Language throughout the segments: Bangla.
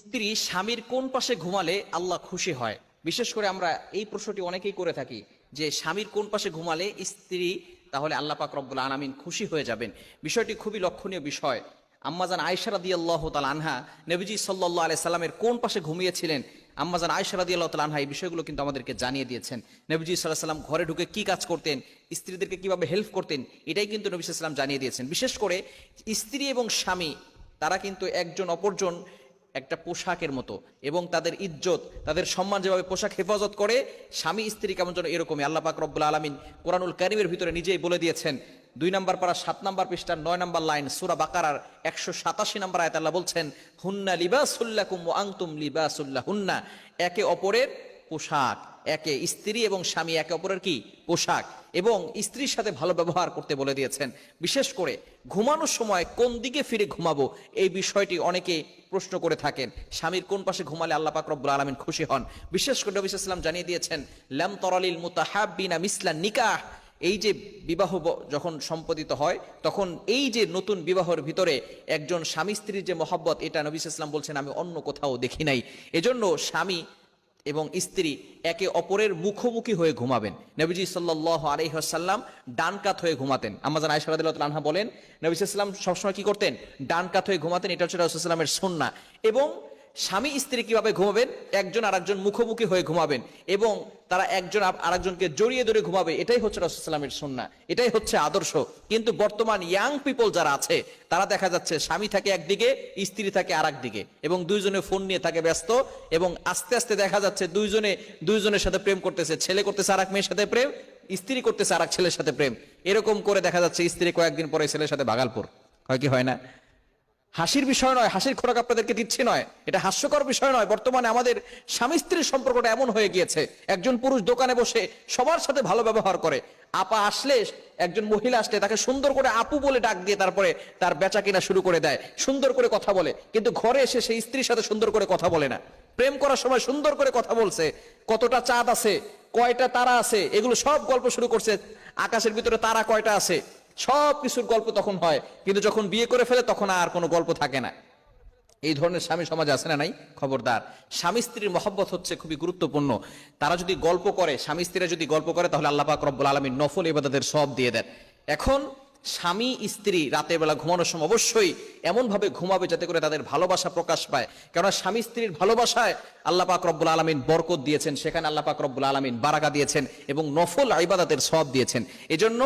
স্ত্রী স্বামীর কোন পাশে ঘুমালে আল্লাহ খুশি হয়? বিশেষ করে আমরা এই প্রশ্নটি অনেকেই করে থাকি যে স্বামীর কোন পাশে ঘুমালে স্ত্রী তাহলে আল্লাহ পাক রব্বুল আলামিন খুশি হয়ে যাবেন। বিষয়টি খুবই লক্ষণীয় বিষয়। আম্মাজান আয়সারা দিয়ে আল্লাহ তাল আনহা নবীজি সাল্লাহ আলাই সাল্লামের কোন পাশে ঘুমিয়েছিলেন? আম্মাজান আয়সারা দিয়ে আল্লাহ তাল আনহা এই বিষয়গুলো কিন্তু আমাদেরকে জানিয়ে দিয়েছেন। নবীজি সাল্লাহ সাল্লাম ঘরে ঢুকে কি কাজ করতেন? স্ত্রীদেরকে কীভাবে হেল্প করতেন? এটাই কিন্তু নবী সাল্লাম জানিয়ে দিয়েছেন। বিশেষ করে স্ত্রী এবং স্বামী, তারা কিন্তু একজন অপরজন একটা পোশাকের মতো এবং তাদের ইজ্জত, তাদের সম্মান যেভাবে পোশাক হেফাজত করে, স্বামী স্ত্রী কেমন যেন এরকমই। আল্লাহ পাক রব্বুল আলমিন কোরআনুল করিমের ভিতরে নিজেই বলে দিয়েছেন, দুই নম্বর পাড়া সাত নম্বর পৃষ্ঠার নয় নম্বর লাইন সুরা বাকারার একশো সাতাশি নম্বর আয়তাল্লাহ বলছেন, হুন্না লিবাসুল্লাকুম আংতুম লিবাসুল্লাহ হুন্না একে অপরের পোশাক। একে স্ত্রী এবং স্বামী একে অপরের কি? পোশাক। এবং স্ত্রীর সাথে ভালো ব্যবহার করতে বলে দিয়েছেন। বিশেষ করে ঘুমানোর সময় কোন দিকে ফিরে ঘুমাবো এই বিষয়টি অনেকে প্রশ্ন করে থাকেন। স্বামীর কোন পাশে ঘুমালে আল্লাহ পাক রব্বুল আলমিন খুশি হন? বিশেষ করে নবী সাল্লাম জানিয়ে দিয়েছেন ল্যাম তরালিল মুতাহাবিনা মিসলা নিকাহ। এই যে বিবাহ যখন সম্পাদিত হয়, তখন এই যে নতুন বিবাহের ভিতরে একজন স্বামী স্ত্রীর যে মহব্বত, এটা নবী ইসলাম বলছেন, আমি অন্য কোথাও দেখি নাই। এজন্য স্বামী এবং স্ত্রী একে অপরের মুখোমুখি হয়ে ঘুমাবেন। নবীজি সাল্লাহ আলহিহাসাল্লাম ডান কাত হয়ে ঘুমাতেন। আমাজান আয়সারাদিল্লাহ বলেন, নবী সাল্লাম সবসময় কি করতেন? ডান কাত হয়ে ঘুমাতেন, এটা হচ্ছে রসুলামের সন্না এবং স্বামী স্ত্রী কীভাবে ঘুমাবেন? একজন আরেকজন মুখোমুখি হয়ে ঘুমাবেন এবং তারা একজন আরেকজনকে জড়িয়ে ধরে ঘুমাবে। এটাই হচ্ছে রসুলামের সন্না এটাই হচ্ছে আদর্শ। কিন্তু বর্তমান ইয়াং পিপল যারা আছে, তারা দেখা যাচ্ছে স্বামী থাকে একদিকে, স্ত্রী থাকে আর দিকে এবং দুইজনে ফোন নিয়ে থাকে ব্যস্ত এবং আস্তে আস্তে দেখা যাচ্ছে দুইজনে, দুইজনের সাথে প্রেম করতেছে, ছেলে করতেছে আর এক মেয়ের সাথে প্রেম, স্ত্রী করতেছে আর এক ছেলের সাথে প্রেম। এরকম করে দেখা যাচ্ছে স্ত্রী কয়েকদিন পরে ছেলের সাথে ভাগালপুর হয় কি, হয় না? হাসির বিষয় নয়, হাসির খোরাক আপনাদেরকে দিচ্ছি নয়। এটা হাস্যকর বিষয় নয়, বর্তমানে আমাদের স্বামী স্ত্রীর সম্পর্কটা এমন হয়ে গিয়েছে, একজন পুরুষ দোকানে বসে সবার সাথে ভালো ব্যবহার করে, আপা আসলে একজন মহিলা আসলে তাকে সুন্দর করে আপু বলে ডাক দিয়ে তারপরে তার বেচা কিনা শুরু করে দেয়, সুন্দর করে কথা বলে, কিন্তু ঘরে এসে সেই স্ত্রীর সাথে সুন্দর করে কথা বলে না। প্রেম করার সময় সুন্দর করে কথা বলছে, কতটা চাঁদ আছে, কয়টা তারা আছে, এগুলো সব গল্প শুরু করছে, আকাশের ভিতরে তারা কয়টা আছে সব কিছুর গল্প তখন হয়, কিন্তু যখন বিয়ে করে ফেলে তখন আর কোনো গল্প থাকে না। এই ধরনের স্বামী সমাজ আছে না নাই? খবরদার। স্বামী স্ত্রীর মহব্বত হচ্ছে খুবই গুরুত্বপূর্ণ। তারা যদি গল্প করে, স্বামী স্ত্রীরা যদি গল্প করে, তাহলে আল্লাহ পাক রব্বুল আলমী নফল এবাদাদের সব দিয়ে দেন। এখন স্বামী, স্ত্রী রাতের বেলা ঘুমানোর সময় অবশ্যই এমন ভাবে ঘুমাবে যাতে করে তাদের ভালোবাসা প্রকাশ পায়। কেননা স্বামী, স্ত্রীর ভালোবাসায় আল্লাহ পাক রব্বুল আলমিন বরকত দিয়েছেন, সেখানে আল্লাহ পাক রব্বুল আলমিন বারাকা দিয়েছেন এবং নফল ইবাদাতের সব দিয়েছেন। এজন্য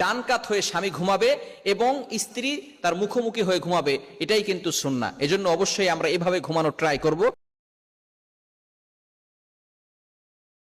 ডান কাত হয়ে স্বামী ঘুমাবে এবং স্ত্রী তার মুখোমুখি হয়ে ঘুমাবে, এটাই কিন্তু সুন্না এজন্য অবশ্যই আমরা এভাবে ঘুমানোর ট্রাই করব।